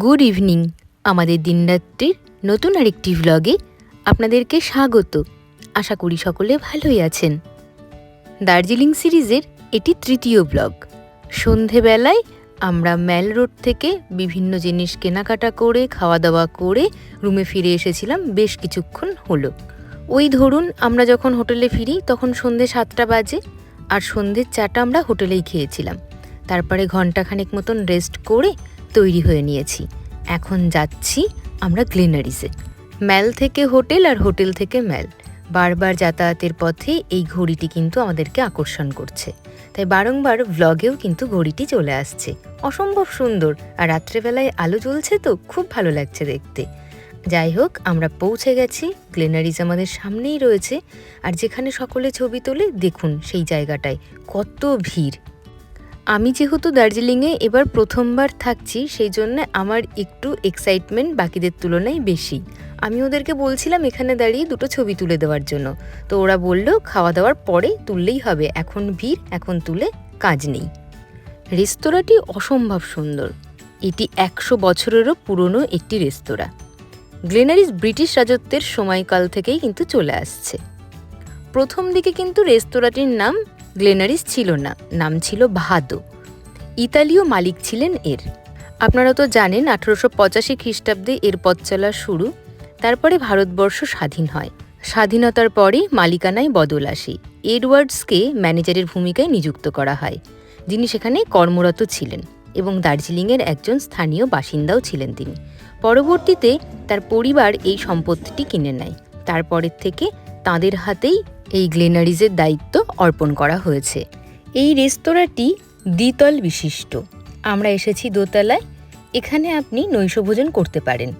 Good evening আমাদের দিনরাত্রির নতুন আরেকটি ভ্লগে আপনাদেরকে স্বাগত। আশা করি সকলে ভালোই আছেন। দার্জিলিং সিরিজের এটি তৃতীয় ব্লগ সন্ধেবেলায় আমরা ম্যাল রোড থেকে বিভিন্ন জিনিস কেনাকাটা করে খাওয়া দাওয়া করে রুমে ফিরে এসেছিলাম বেশ কিছুক্ষণ হলো। ওই ধরুন আমরা যখন হোটেলে ফিরি তখন সন্ধে সাতটা বাজে আর সন্ধ্যের চাটা আমরা হোটেলেই খেয়েছিলাম। তারপরে ঘন্টাখানেক মতন রেস্ট করে তৈরি হয়ে নিয়েছি। এখন যাচ্ছি আমরা গ্লেনারিসে ম্যাল থেকে হোটেল আর হোটেল থেকে ম্যাল। বারবার যাতায়াতের পথে এই ঘড়িটি কিন্তু আমাদেরকে আকর্ষণ করছে। তাই বারংবার ভ্লগেও কিন্তু ঘড়িটি চলে আসছে। অসম্ভব সুন্দর আর রাত্রেবেলায় আলো জ্বলছে তো খুব ভালো লাগছে দেখতে। যাই হোক, আমরা পৌঁছে গেছি। গ্লেনারিজ আমাদের সামনেই রয়েছে। আর যেখানে সকলে ছবি তোলে, দেখুন সেই জায়গাটায় কত ভিড়। আমি যেহেতু দার্জিলিংয়ে এবার প্রথমবার থাকছি, সেই জন্য আমার একটু এক্সাইটমেন্ট বাকিদের তুলনায় বেশি। আমি ওদেরকে বলছিলাম এখানে দাঁড়িয়ে দুটো ছবি তুলে দেওয়ার জন্য। তো ওরা বলল খাওয়া দাওয়ার পরে তুললেই হবে। এখন ভিড়, এখন তুলে কাজ নেই। রেস্তোরাঁটি অসম্ভব সুন্দর। এটি একশো বছরেরও পুরনো একটি রেস্তোরাঁ। গ্লেনারিস ব্রিটিশ রাজত্বের সময়কাল থেকেই কিন্তু চলে আসছে। প্রথম দিকে কিন্তু রেস্তোরাঁটির নাম গ্লেনারিস ছিল না, নাম ছিল ভাদো ইতালীয় মালিক ছিলেন এর। আপনারা তো জানেন, আঠারোশো পঁচাশি খ্রিস্টাব্দে এর পথ চলা শুরু, তারপরে ভারতবর্ষ স্বাধীন হয়। স্বাধীনতার পরে মালিকানায় বদল আসে। এডওয়ার্ডসকে ম্যানেজারের ভূমিকায় নিযুক্ত করা হয়, যিনি সেখানে কর্মরত ছিলেন এবং দার্জিলিংয়ের একজন স্থানীয় বাসিন্দাও ছিলেন তিনি। পরবর্তীতে তার পরিবার এই সম্পত্তিটি কিনে নেয়। তারপরের থেকে তাদের হাতেই এই গ্লেনারিজের দায়িত্ব অর্পণ করা হয়েছে। এই রেস্তোরাঁটি দ্বিতল বিশিষ্ট। আমরা এসেছি দোতলায়। এখানে আপনি নৈশভোজন করতে পারেন।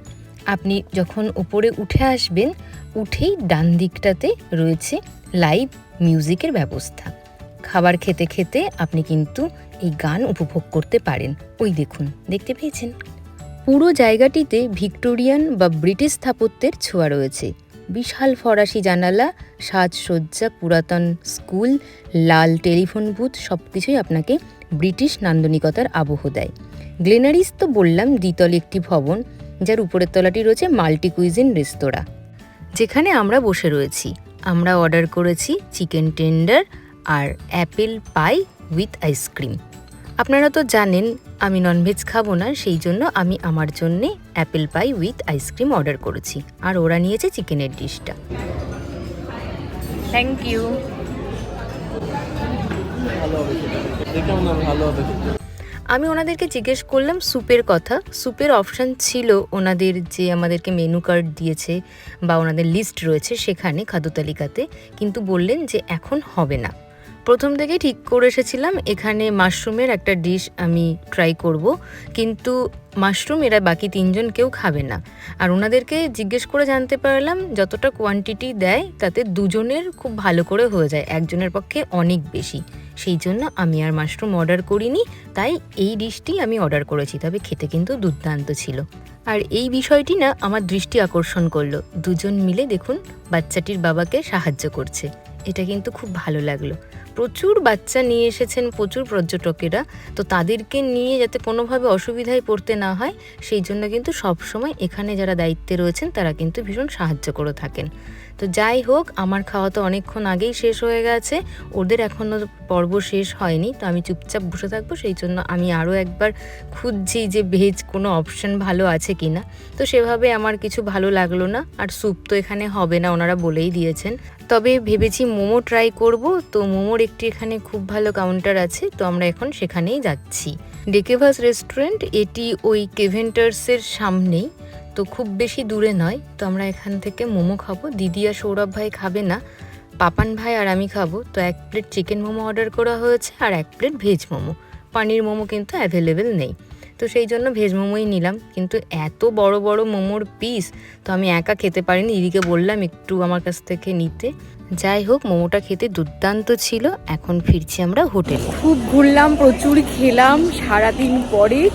আপনি যখন উপরে উঠে আসবেন, উঠেই ডান দিকটাতে রয়েছে লাইভ মিউজিকের ব্যবস্থা। খাবার খেতে খেতে আপনি কিন্তু এই গান উপভোগ করতে পারেন। ওই দেখুন, দেখতে পেয়েছেন? পুরো জায়গাটিতে ভিক্টোরিয়ান বা ব্রিটিশ স্থাপত্যের ছোঁয়া রয়েছে। বিশাল ফরাসি জানালা, সাজসজ্জা, পুরাতন স্কুল, লাল টেলিফোন বুথ সব কিছুই আপনাকে ব্রিটিশ নান্দনিকতার আবহ দেয়। গ্লেনারিস তো বললাম, দ্বিতল একটি ভবন, যার উপরের তলাটি রয়েছে মাল্টি কুইজিন রেস্তোরাঁ। যেখানে আমরা বসে রয়েছি। আমরা অর্ডার করেছি chicken tender R apple pie with ice cream. আপনারা তো জানেন আমি ননভেজ খাব না সেই জন্য আমি আমার জন্যে apple pie with ice cream order করেছি। আর ওরা নিয়েছে চিকেনের ডিশটা। থ্যাংক ইউ আমি ওনাদেরকে জিজ্ঞেস করলাম স্যুপের কথা। স্যুপের অপশান ছিল ওনাদের যে আমাদেরকে মেনু কার্ড দিয়েছে বা ওনাদের লিস্ট রয়েছে সেখানে খাদ্য তালিকাতে কিন্তু বললেন যে এখন হবে না। প্রথম থেকেই ঠিক করে এসেছিলাম, এখানে মাশরুমের একটা ডিশ আমি ট্রাই করব। কিন্তু মাশরুম এরা বাকি তিনজন কেউ খাবে না। আর ওনাদেরকে জিজ্ঞেস করে জানতে পারলাম যতটা কোয়ান্টিটি দেয়, তাতে দুজনের খুব ভালো করে হয়ে যায়, একজনের পক্ষে অনেক বেশি। সেই জন্য আমি আর মাশরুম অর্ডার করিনি, তাই এই ডিশটি আমি অর্ডার করেছি, তবে খেতে কিন্তু দুর্দান্ত ছিল। আর এই বিষয়টি না আমার দৃষ্টি আকর্ষণ করল। দুজন মিলে দেখুন বাচ্চাটির বাবাকে সাহায্য করছে। এটা কিন্তু খুব ভালো লাগল। প্রচুর বাচ্চা নিয়ে এসেছেন, প্রচুর পর্যটকেরা। তো তাদেরকে নিয়ে যাতে কোনোভাবে অসুবিধায় পড়তে না হয়, সেই জন্য কিন্তু সবসময় এখানে যারা দায়িত্বে রয়েছেন, তারা কিন্তু ভীষণ সাহায্য করে থাকেন। তো যাই হোক, আমার খাওয়া তো অনেকক্ষণ আগেই শেষ হয়ে গেছে। ওদের এখনও পর্ব শেষ হয়নি, তো আমি চুপচাপ বসে থাকব। সেই জন্য আমি আরও একবার খুঁজছি যে ভেজ কোনো অপশন ভালো আছে কি না তো সেভাবে আমার কিছু ভালো লাগল না, আর স্যুপ তো এখানে হবে না, ওনারা বলেই দিয়েছেন। তবে ভেবেছি মোমো ট্রাই করব, তো মোমোর একটি এখানে খুব ভালো কাউন্টার আছে, তো আমরা এখন সেখানেই যাচ্ছি। ডেকেভাস রেস্টুরেন্ট, এটি ওই কেভেন্টার্সের সামনেই। তো খুব বেশি দূরে নয়। তো আমরা এখান থেকে মোমো খাব। দিদি আর সৌরভ ভাই খাবে না। পাপান ভাই আর আমি খাব। তো এক প্লেট চিকেন মোমো অর্ডার করা হয়েছে আর এক প্লেট ভেজ মোমো। পানির মোমো কিন্তু অ্যাভেলেবেল নেই। তো সেই জন্য ভেজ মোমোই নিলাম। কিন্তু এত বড় বড় মোমোর পিস, তো আমি একা খেতে পারিনি। দিদিকে বললাম একটু আমার কাছ থেকে নিতে। যাই হোক, মোমোটা খেতে দুর্দান্ত ছিল। এখন ফিরছি আমরা হোটেলে। খুব ঘুরলাম, প্রচুর খেলাম। সারাদিন পরে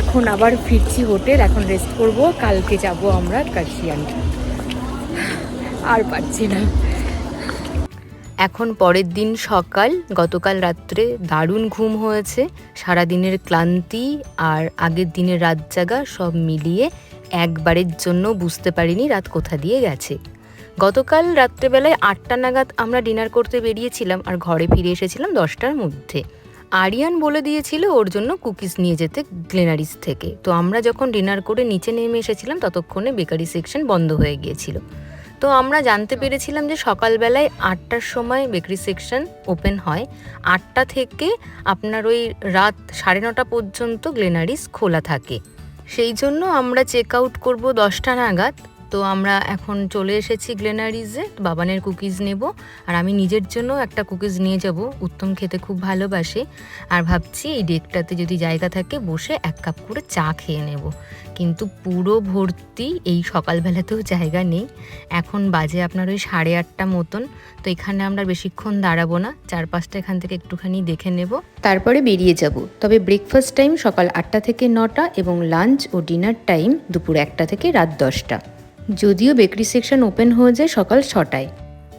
এখন আবার ফিরছি হোটেল, এখন রেস্ট করব, কালকে যাব আমরা কার্শিয়ান। আর পারছি না। এখন পরের দিন সকাল, গতকাল রাত্রে দারুণ ঘুম হয়েছে সারা দিনের ক্লান্তি আর আগের দিনের রাত জাগা সব মিলিয়ে একবারের জন্য বুঝতে পারিনি রাত কোথা দিয়ে গেছে। গতকাল রাত্রেবেলায় আটটা নাগাদ আমরা ডিনার করতে বেরিয়েছিলাম আর ঘরে ফিরে এসেছিলাম দশটার মধ্যে। আরিয়ান বলে দিয়েছিল ওর জন্য কুকিজ নিয়ে যেতে গ্লেনারিস থেকে। তো আমরা যখন ডিনার করে নিচে নেমে এসেছিলাম, ততক্ষণে বেকারি সেকশন বন্ধ হয়ে গিয়েছিল। তো আমরা জানতে পেরেছিলাম যে সকালবেলায় আটটার সময় বেকারি সেকশন ওপেন হয়। আটটা থেকে আপনার ওই রাত সাড়ে নটা পর্যন্ত গ্লেনারিস খোলা থাকে। সেই জন্য আমরা চেক আউট করব দশটা নাগাদ। তো আমরা এখন চলে এসেছি গ্লেনারিজে, বাবানের কুকিজ নেব। আর আমি নিজের জন্য একটা কুকিজ নিয়ে যাব, উত্তম খেতে খুব ভালোবাসে। আর ভাবছি এই ডেকটাতে যদি জায়গা থাকে, বসে এক কাপ করে চা খেয়ে নেব। কিন্তু পুরো ভর্তি এই সকালবেলাতেও জায়গা নেই। এখন বাজে আপনার ওই সাড়ে আটটা মতন, তো এখানে আমরা বেশিক্ষণ দাঁড়াবো না। চার পাঁচটা এখান থেকে একটুখানি দেখে নেব। তারপরে বেরিয়ে যাব। তবে ব্রেকফাস্ট টাইম সকাল আটটা থেকে নটা এবং লাঞ্চ ও ডিনার টাইম দুপুর একটা থেকে রাত দশটা। যদিও বেকারি সেকশন ওপেন হয়ে যায় সকাল ছটায়।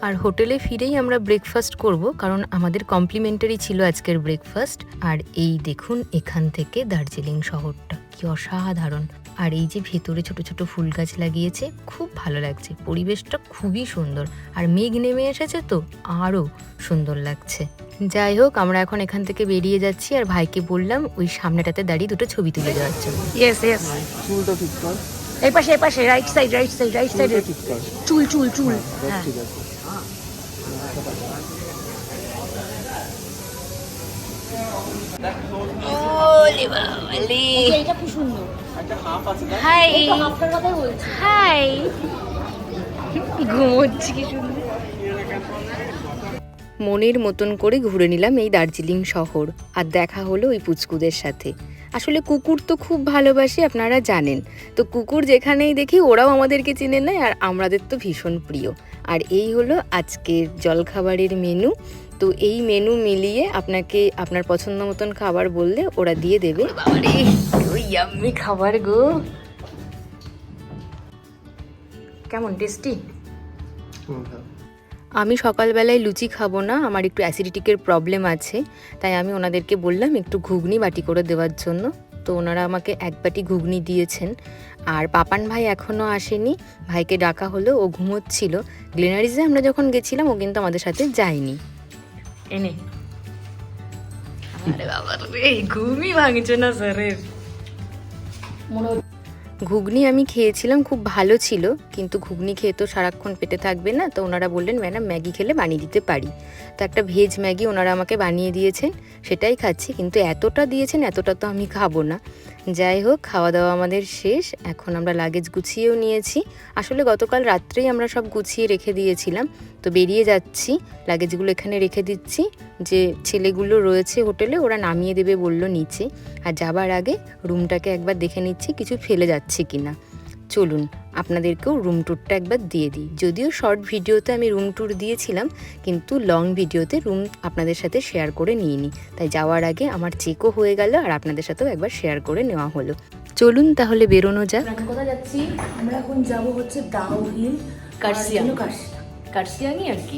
আর হোটেলে ফিরেই আমরা ব্রেকফাস্ট করব কারণ আমাদের কমপ্লিমেন্টারি ছিল আজকের ব্রেকফাস্ট আর এই দেখুন এখান থেকে দার্জিলিং শহরটা কি অসাধারণ। আর এই যে ভেতরে ছোট ছোট ফুল গাছ লাগিয়েছে খুব ভালো লাগছে। পরিবেশটা খুবই সুন্দর। আর মেঘ নেমে এসেছে তো আরও সুন্দর লাগছে। যাই হোক আমরা এখন এখান থেকে বেরিয়ে যাচ্ছি আর ভাইকে বললাম ওই সামনেটাতে দাঁড়িয়ে দুটো ছবি তুলে দেওয়ার জন্য। এই পাশে এই পাশে right side right side right সাইডে চুল চুল চুল। হ্যাঁ হাই বলছি। হাই ঘুমোচ্ছি কি সুন্দর। মনের মতন করে ঘুরে নিলাম এই দার্জিলিং শহর আর দেখা হলো ওই পুচকুদের সাথে। আসলে কুকুর তো খুব ভালোবাসি আপনারা জানেন। তো কুকুর যেখানেই দেখি ওরাও আমাদেরকে চিনে নেয় আর আমাদের তো ভীষণ প্রিয়। আর এই হলো আজকের জলখাবারের মেনু তো এই মেনু মিলিয়ে আপনাকে আপনার পছন্দ মতন খাবার বললে ওরা দিয়ে দেবে। ইয়াম্মি খাবার গো। কেমন টেস্টি হুম। আমি সকালবেলায় লুচি খাব না আমার একটু অ্যাসিডিটিকের প্রবলেম আছে তাই আমি ওনাদেরকে বললাম একটু ঘুগনি বাটি করে দেওয়ার জন্য। তো ওনারা আমাকে এক বাটি ঘুগনি দিয়েছেন। আর পাপান ভাই এখনও আসেনি ভাইকে ডাকা হলো ও ঘুমোচ্ছিল। গ্লেনারিজে আমরা যখন গেছিলাম ও কিন্তু আমাদের সাথে যায়নি। এনে আরে বাবা এই ঘুমই ভাঙছে না স্যারের? মনে হচ্ছে ঘুগনি আমি খেয়েছিলাম, খুব ভালো ছিল, কিন্তু ঘুগনি খেয়ে তো সারাক্ষণ পেটে থাকবে না, তো ওনারা বললেন, ম্যাডাম, ম্যাগি খেলে বানিয়ে দিতে পারি। তো একটা ভেজ ম্যাগি ওনারা আমাকে বানিয়ে দিয়েছেন, সেটাই খাচ্ছি, কিন্তু এতটা দিয়েছেন, এতটা তো আমি খাব না। যাই হোক খাওয়া দাওয়া আমাদের শেষ। এখন আমরা লাগেজ গুছিয়েও নিয়েছি। আসলে গতকাল রাত্রেই আমরা সব গুছিয়ে রেখে দিয়েছিলাম। তো বেরিয়ে যাচ্ছি। লাগেজগুলো এখানে রেখে দিচ্ছি। যে ছেলেগুলো রয়েছে হোটেলে, ওরা নামিয়ে দেবে বলল নিচে। আর যাবার আগে রুমটাকে একবার দেখে নিচ্ছি, কিছু ফেলে যাচ্ছে কিনা। চলুন আপনাদেরকেও রুম ট্যুরটা একবার দিয়ে দিই। যদিও শর্ট ভিডিওতে আমি রুম ট্যুর দিয়েছিলাম কিন্তু লং ভিডিওতে রুম আপনাদের সাথে শেয়ার করে নিয়ে নিই তাই যাওয়ার আগে আমার চেকও হয়ে গেল আর আপনাদের সাথেও একবার শেয়ার করে নেওয়া হলো। চলুন তাহলে বেরোনো যাক। কোথায় যাচ্ছি? আমরা এখন যাব হচ্ছে দাও হিল কার্সিয়াং। কার্সিয়াং কার্সিয়াংই আর কি।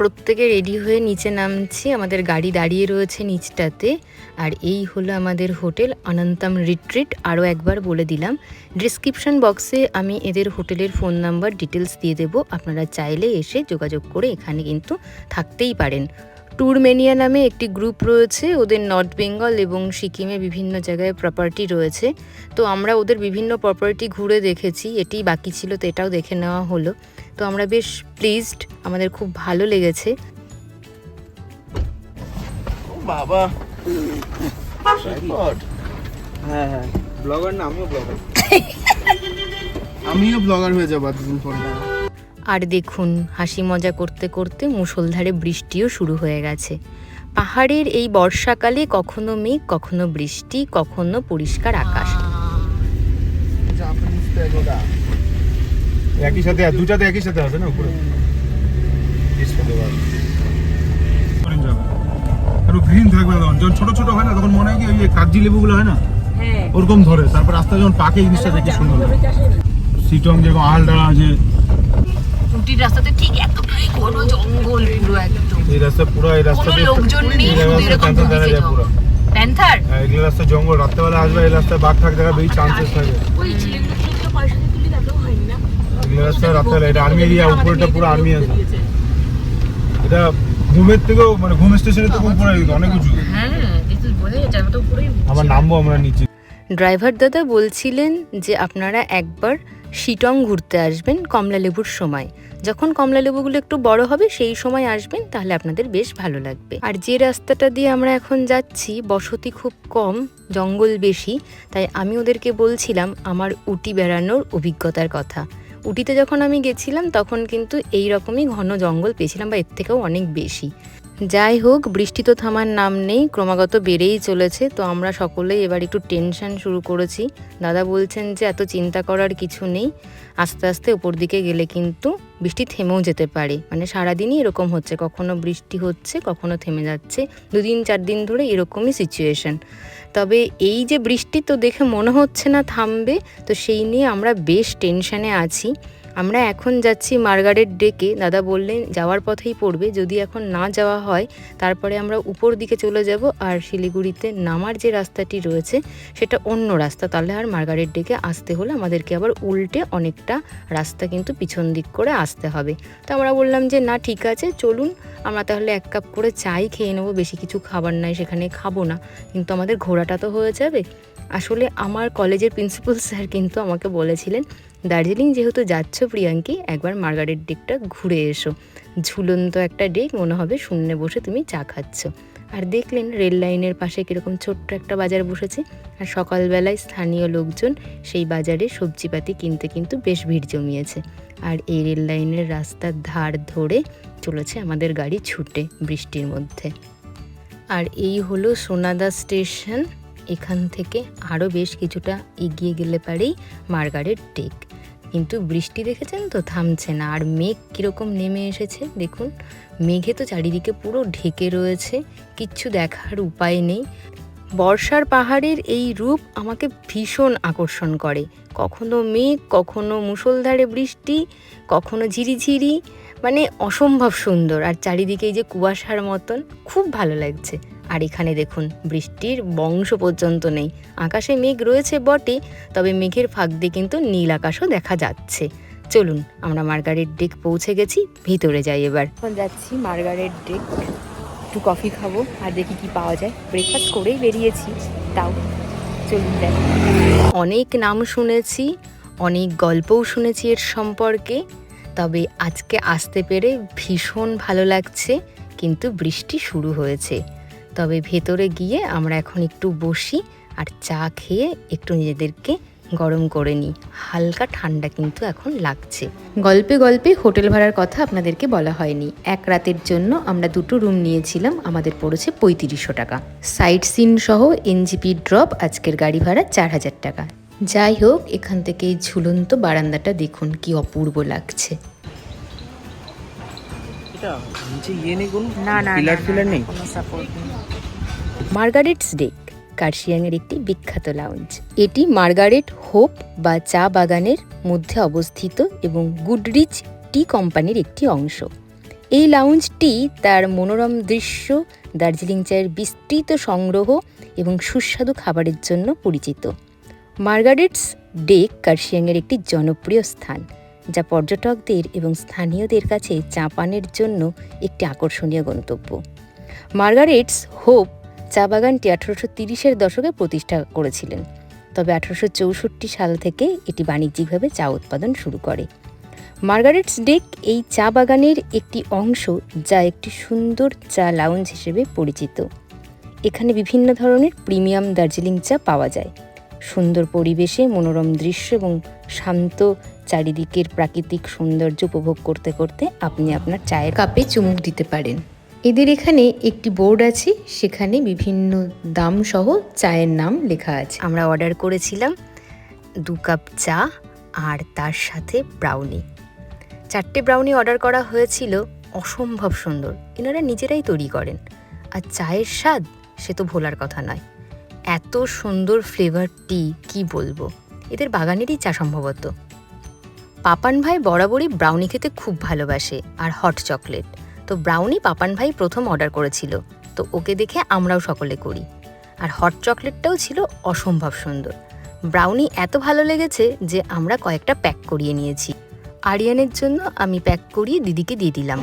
প্রত্যেকে রেডি হয়ে নিচে নামছি। আমাদের গাড়ি দাঁড়িয়ে রয়েছে নিচটাতে। আর এই হলো আমাদের হোটেল, অনন্তম রিট্রিট। আরও একবার বলে দিলাম, ডিসক্রিপশন বক্সে আমি এদের হোটেলের ফোন নাম্বার, ডিটেলস দিয়ে দেবো। আপনারা চাইলে এসে যোগাযোগ করে এখানে কিন্তু থাকতেই পারেন। ট্যুরমেনিয়া নামে একটি গ্রুপ রয়েছে, ওদের নর্থ বেঙ্গল এবং সিকিমে বিভিন্ন জায়গায় প্রপার্টি রয়েছে। তো আমরা ওদের বিভিন্ন প্রপার্টি ঘুরে দেখেছি, এটি বাকি ছিল তো এটাও দেখে নেওয়া হলো। তো আমরা বেশ প্লিজড আমাদের খুব ভালো লেগেছে। বাবা। হ্যাঁ হ্যাঁ। ব্লগার না আমিও ব্লগার আমিও ব্লগার হয়ে যাব এতদিন পরে। আর দেখুন হাসি মজা করতে করতে মুষলধারে বৃষ্টিও শুরু হয়ে গেছে। পাহাড়ের এই বর্ষাকালে কখনো মেঘ কখনো বৃষ্টি কখনো পরিষ্কার আকাশ। একই সাথে দুটাতে একই সাথে আছে না উপরে? আর গ্রিন থাকবে তখন। যখন ছোট ছোট হয় না তখন মনে হয় কি ওই কাগজি লেবুগুলো হয় না? হ্যাঁ। ওরকম ধরে। তারপর আস্তে যখন পাকে জিনিসটা দেখে সুন্দর লাগে সিটং যেরকম আলডা আছে। উটির রাস্তাতে ঠিক এতটাই ঘন জঙ্গল পুরো একদম। এই রাস্তা পুরো এই রাস্তা কোনো লোকজন নেই এরকম পুরো। প্যান্থার? হ্যাঁ রাস্তা জঙ্গল। রাত্রেবেলা আসবে এই রাস্তায় বাঘ থাক দেখার বেশি চান্সেস থাকে। ওই ছেলেগুলো ছেলেগুলো পয়সা দিয়ে তুলি তাতেও হয়নি না এগুলো রাস্তা রাত্রেবেলা এটা আর্মি এরিয়া উপরেটা পুরো আর্মি আছে। এটা ঘুমের থেকেও মানে ঘুম স্টেশনের থেকে উপরে অনেক উঁচু। হ্যাঁ নামবো আমরা নিচে ড্রাইভার দাদা বলছিলেন যে আপনারা একবার শিটং ঘুরতে আসবেন কমলা লেবুর সময়। যখন কমলা লেবুগুলো একটু বড় হবে সেই সময় আসবেন তাহলে আপনাদের বেশ ভালো লাগবে। আর যে রাস্তাটা দিয়ে আমরা এখন যাচ্ছি বসতি খুব কম জঙ্গল বেশি তাই আমি ওদেরকে বলছিলাম আমার উটি বেড়ানোর অভিজ্ঞতার কথা। উটিতে যখন আমি গেছিলাম, তখন কিন্তু এই রকমই ঘন জঙ্গল পেয়েছিলাম বা এর থেকেও অনেক বেশি। যাই হোক, বৃষ্টি তো থামার নাম নেই, ক্রমাগত বেড়েই চলেছে। তো আমরা সকলেই এবার একটু টেনশন শুরু করেছি। দাদা বলছেন যে, এত চিন্তা করার কিছু নেই। আস্তে আস্তে উপর দিকে গেলে কিন্তু বৃষ্টি থেমেও যেতে পারে। মানে সারাদিনই এরকম হচ্ছে, কখনো বৃষ্টি হচ্ছে, কখনো থেমে যাচ্ছে। দুদিন, চার দিন ধরে এরকমই সিচুয়েশন তবে এই যে বৃষ্টি তো দেখে মনে হচ্ছে না থামবে, তো সেই নিয়ে আমরা বেশ টেনশানে আছি। আমরা এখন যাচ্ছি মার্গারেট ডেকে। দাদা বললেন, যাওয়ার পথেই পড়বে। যদি এখন না যাওয়া হয়, তারপরে আমরা উপর দিকে চলে যাব আর শিলিগুড়িতে নামার যে রাস্তাটি রয়েছে, সেটা অন্য রাস্তা। তাহলে আর মার্গারেট ডেকে আসতে হলে আমাদেরকে আবার উল্টে অনেকটা রাস্তা কিন্তু পিছন দিক করে আসতে হবে। তো আমরা বললাম যে, না, ঠিক আছে, চলুন। আমরা তাহলে এক কাপ করে চাই, খেয়ে নেব। বেশি কিছু খাবার নাই, সেখানে খাব না। কিন্তু আমাদের ঘোরাটা তো হয়ে যাবে। আসলে আমার কলেজের প্রিন্সিপাল স্যার কিন্তু আমাকে বলেছিলেন, দার্জিলিং যেহেতু যাচ্ছ প্রিয়াঙ্কি, একবার মার্গারেট ডেকটা ঘুরে এসো। ঝুলন্ত একটা ডেক মনে হবে শূন্যে বসে তুমি চা খাচ্ছ। আর দেখলেন রেল লাইনের পাশে কীরকম ছোট্ট একটা বাজার বসেছে, আর সকালবেলায় স্থানীয় লোকজন সেই বাজারে সবজিপাতি কিনতে কিন্তু বেশ ভিড় জমিয়েছে। আর এই রেল লাইনের রাস্তার ধার ধরে চলেছে আমাদের গাড়ি ছুটে বৃষ্টির মধ্যে। আর এই হলো সোনাদা স্টেশন। এখান থেকে আরও বেশ কিছুটা এগিয়ে গেলে পারেই মার্গারেট টেক কিন্তু বৃষ্টি দেখেছেন তো? থামছে না। আর মেঘ কীরকম নেমে এসেছে? দেখুন, মেঘে তো চারিদিকে পুরো ঢেকে রয়েছে। কিচ্ছু দেখার উপায় নেই। বর্ষার পাহাড়ের এই রূপ আমাকে ভীষণ আকর্ষণ করে। কখনো মেঘ, কখনো মুষলধারে বৃষ্টি, কখনো ঝিরিঝিরি মানে অসম্ভব সুন্দর। আর চারিদিকে এই যে কুয়াশার মতন খুব ভালো লাগছে। আর এখানে দেখুন বৃষ্টির বংশ পর্যন্ত নেই। আকাশে মেঘ রয়েছে বটে তবে মেঘের ফাঁক দিয়ে কিন্তু নীল আকাশও দেখা যাচ্ছে। চলুন আমরা মার্গারেট ডেক পৌঁছে গেছি ভিতরে যাই এবার। এখন যাচ্ছি মার্গারেট ডেক। একটু কফি খাব আর দেখি কি পাওয়া যায়। ব্রেকফাস্ট করেই বেরিয়েছি তাও চলুন দেখ অনেক নাম শুনেছি অনেক গল্পও শুনেছি এর সম্পর্কে। তবে আজকে আসতে পেরে ভীষণ ভালো লাগছে, কিন্তু বৃষ্টি শুরু হয়েছে। তবে ভেতরে গিয়ে আমরা এখন একটু বসি আর চা খেয়ে একটু নিজেদেরকে গরম করে নিই। হালকা ঠান্ডা কিন্তু এখন লাগছে। গল্পে গল্পে হোটেল ভাড়ার কথা আপনাদেরকে বলা হয়নি। এক রাতের জন্য আমরা দুটো রুম নিয়েছিলাম, আমাদের পড়েছে পঁয়ত্রিশশো টাকা। সাইট সিন সহ এনজিপি ড্রপ আজকের গাড়ি ভাড়া চার হাজার টাকা। যাই হোক, এখান থেকে ঝুলন্ত বারান্দাটা দেখুন, কি অপূর্ব লাগছে। এটা নিচে ইয়ে নেই কোনো? না না পিলার ফিলার নেই? কোনো সাপোর্ট নেই। মার্গারেটস ডেক কার্শিয়াংয়ের একটি বিখ্যাত লাউঞ্জ এটি মার্গারেট হোপ বা চা বাগানের মধ্যে অবস্থিত এবং গুডরিচ টি কোম্পানির একটি অংশ। এই লাউঞ্জটি তার মনোরম দৃশ্য দার্জিলিং চায়ের বিস্তৃত সংগ্রহ এবং সুস্বাদু খাবারের জন্য পরিচিত। মার্গারেটস ডেক কার্শিয়াংয়ের একটি জনপ্রিয় স্থান। যা পর্যটকদের এবং স্থানীয়দের কাছে চা পানের জন্য একটি আকর্ষণীয় গন্তব্য। মার্গারেটস হোপ চা বাগানটি আঠারোশো তিরিশের দশকে প্রতিষ্ঠা করেছিলেন, তবে আঠারোশো চৌষট্টি সাল থেকে এটি বাণিজ্যিকভাবে চা উৎপাদন শুরু করে। মার্গারেটস ডেক এই চা বাগানের একটি অংশ যা একটি সুন্দর চা লাউঞ্জ হিসেবে পরিচিত। এখানে বিভিন্ন ধরনের প্রিমিয়াম দার্জিলিং চা পাওয়া যায়। সুন্দর পরিবেশে, মনোরম দৃশ্য এবং শান্ত চারিদিকের প্রাকৃতিক সৌন্দর্য উপভোগ করতে করতে আপনি আপনার চায়ের কাপে চুমুক দিতে পারেন। এদের এখানে একটি বোর্ড আছে, সেখানে বিভিন্ন দাম সহ চায়ের নাম লেখা আছে। আমরা অর্ডার করেছিলাম দু কাপ চা আর তার সাথে ব্রাউনি। চারটে ব্রাউনি অর্ডার করা হয়েছিল অসম্ভব সুন্দর। এনারা নিজেরাই তৈরি করেন। আর চায়ের স্বাদ, সে তো ভোলার কথা নয়। এত সুন্দর ফ্লেভার টি, কি বলব? এদের বাগানেরই চা সম্ভবত। পাপান ভাই বরাবরই ব্রাউনি খেতে খুব ভালোবাসে আর হট চকলেট তো ব্রাউনি পাপান ভাই প্রথম অর্ডার করেছিল। তো ওকে দেখে আমরাও সকলে করি। আর হট চকলেটটাও ছিল অসম্ভব সুন্দর। ব্রাউনি এত ভালো লেগেছে যে আমরা কয়েকটা প্যাক করিয়ে নিয়েছি। আরিয়ানের জন্য আমি প্যাক করিয়ে দিদিকে দিয়ে দিলাম।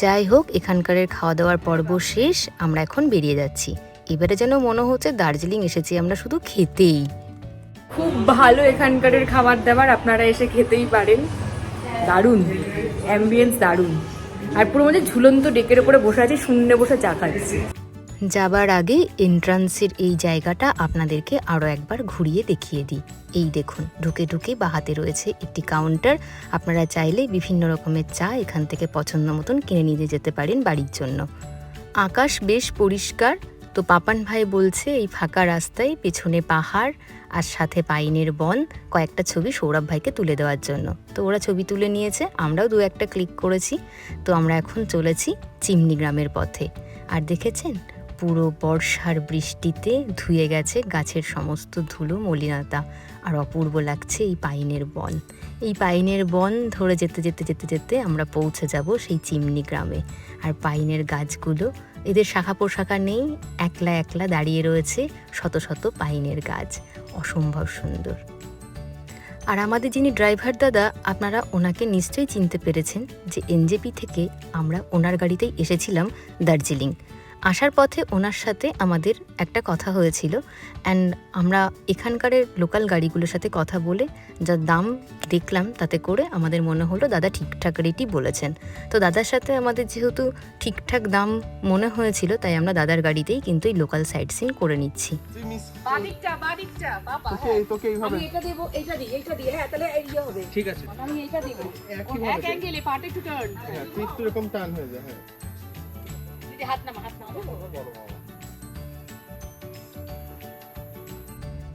যাই হোক, এখানকারের খাওয়া দাওয়ার পর্ব শেষ। আমরা এখন বেরিয়ে যাচ্ছি। এবারে যেন মনে হচ্ছে দার্জিলিং এসেছি আমরা শুধু খেতেই। খুব ভালো এখানকারের খাবার দাবার আপনারা এসে খেতেই পারেন। দারুণ অ্যাম্বিয়েন্স দারুণ। আর পুরো মধ্যে ঝুলন্ত ডেকের উপরে বসে আছি শূন্যে বসে চা খাচ্ছি। যাবার আগে এন্ট্রান্সের এই জায়গাটা আপনাদেরকে আরও একবার ঘুরিয়ে দেখিয়ে দিই। এই দেখুন ঢুকে ঢুকে বাহাতে রয়েছে একটি কাউন্টার আপনারা চাইলে বিভিন্ন রকমের চা এখান থেকে পছন্দ মতন কিনে নিয়ে যেতে পারেন বাড়ির জন্য। আকাশ বেশ পরিষ্কার তো পাপান ভাই বলছে, এই ফাঁকা রাস্তায় পেছনে পাহাড় আর সাথে পাইনের বন, কয়েকটা ছবি সৌরভ ভাইকে তুলে দেওয়ার জন্য। তো ওরা ছবি তুলে নিয়েছে, আমরাও দু একটা ক্লিক করেছি। তো আমরা এখন চলেছি চিমনি গ্রামের পথে। আর দেখেছেন, পুরো বর্ষার বৃষ্টিতে ধুয়ে গেছে গাছের সমস্ত ধুলো মলিনতা। আর অপূর্ব লাগছে এই পাইনের বন। এই পাইনের বন ধরে যেতে যেতে যেতে যেতে আমরা পৌঁছে যাব সেই চিমনি গ্রামে। আর পাইনের গাছগুলো এদের শাখা পোশাখা নেই, একলা একলা দাঁড়িয়ে রয়েছে শত শত পাইনের গাছ। অসম্ভব সুন্দর। আর আমাদের যিনি ড্রাইভার দাদা, আপনারা ওনাকে নিশ্চয়ই চিনতে পেরেছেন যে এনজেপি থেকে আমরা ওনার গাড়িতেই এসেছিলাম দার্জিলিং। আসার পথে ওনার সাথে আমাদের একটা কথা হয়েছিল। অ্যান্ড আমরা এখানকারের লোকাল গাড়িগুলোর সাথে কথা বলে যা দাম দেখলাম তাতে করে আমাদের মনে হলো দাদা ঠিকঠাক রেটই বলেছেন। তো দাদার সাথে আমাদের যেহেতু ঠিকঠাক দাম মনে হয়েছিল তাই আমরা দাদার গাড়িতেই কিন্তু এই লোকাল সাইট সিন করে নিচ্ছি। বাদিকটা বাদিকটা বাবা তোকে এইভাবে। আমি এটা দেবো এটা দিই এটা দিই তাহলে এই হবে। ঠিক আছে। আমি এটা দেবো। এক অ্যাঙ্গেলে পার্ট একটু টার্ন একটু এরকম টান হয়ে যায় হ্যাঁ। হাত নামা, হাত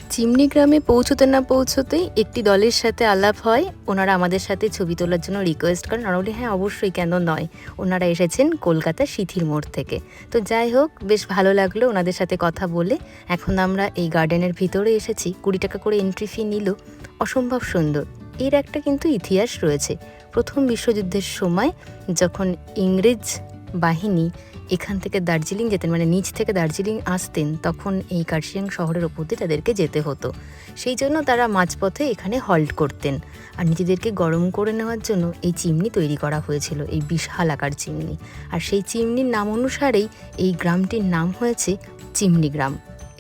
চিমনি গ্রামে পৌঁছতে না পৌঁছতেই একটি দলের সাথে আলাপ হয়। ওনারা আমাদের সাথে ছবি তোলার জন্য রিকোয়েস্ট করেন। আর বলি হ্যাঁ অবশ্যই, কেন নয়? ওনারা এসেছেন কলকাতা সিথির মোড় থেকে। তো যাই হোক, বেশ ভালো লাগল ওনাদের সাথে কথা বলে। এখন আমরা এই গার্ডেনের ভিতরে এসেছি। কুড়ি টাকা করে এন্ট্রি ফি নিল। অসম্ভব সুন্দর। এর একটা কিন্তু ইতিহাস রয়েছে। প্রথম বিশ্বযুদ্ধের সময় যখন ইংরেজ বাহিনী এখান থেকে দার্জিলিং যেতেন মানে নিচ থেকে দার্জিলিং আসতেন, তখন এই কার্শিয়াং শহরের ওপর দিয়ে তাদেরকে যেতে হতো। সেই জন্য তারা মাঝপথে এখানে হল্ট করতেন। আর নিজেদেরকে গরম করে নেওয়ার জন্য এই চিমনি তৈরি করা হয়েছিল, এই বিশাল আকার চিমনি। আর সেই চিমনির নাম অনুসারেই এই গ্রামটির নাম হয়েছে চিমনি গ্রাম।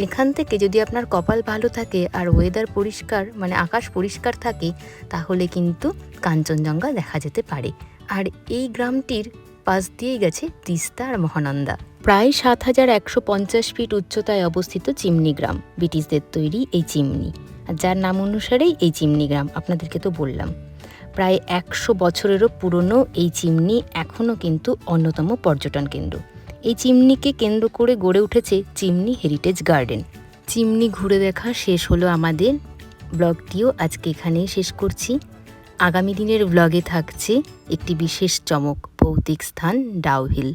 এখান থেকে যদি আপনার কপাল ভালো থাকে আর ওয়েদার পরিষ্কার মানে আকাশ পরিষ্কার থাকে, তাহলে কিন্তু কাঞ্চনজঙ্ঘা দেখা যেতে পারে। আর এই গ্রামটির পাশ দিয়েই গেছে তিস্তা আর মহানন্দা। প্রায় সাত হাজার একশো পঞ্চাশ ফিট উচ্চতায় অবস্থিত চিমনি গ্রাম ব্রিটিশদের তৈরি এই চিমনি। আর যার নাম অনুসারেই এই চিমনি গ্রাম আপনাদেরকে তো বললাম। প্রায় একশো বছরেরও পুরনো এই চিমনি এখনও কিন্তু অন্যতম পর্যটন কেন্দ্র। এই চিমনিকে কেন্দ্র করে গড়ে উঠেছে চিমনি হেরিটেজ গার্ডেন। চিমনি ঘুরে দেখা শেষ হলো আমাদের ব্লগটিও। আজকে এখানেই শেষ করছি। আগামী দিনের ব্লগে থাকছে একটি বিশেষ চমক ভৌতিক স্থান ডাউহিল।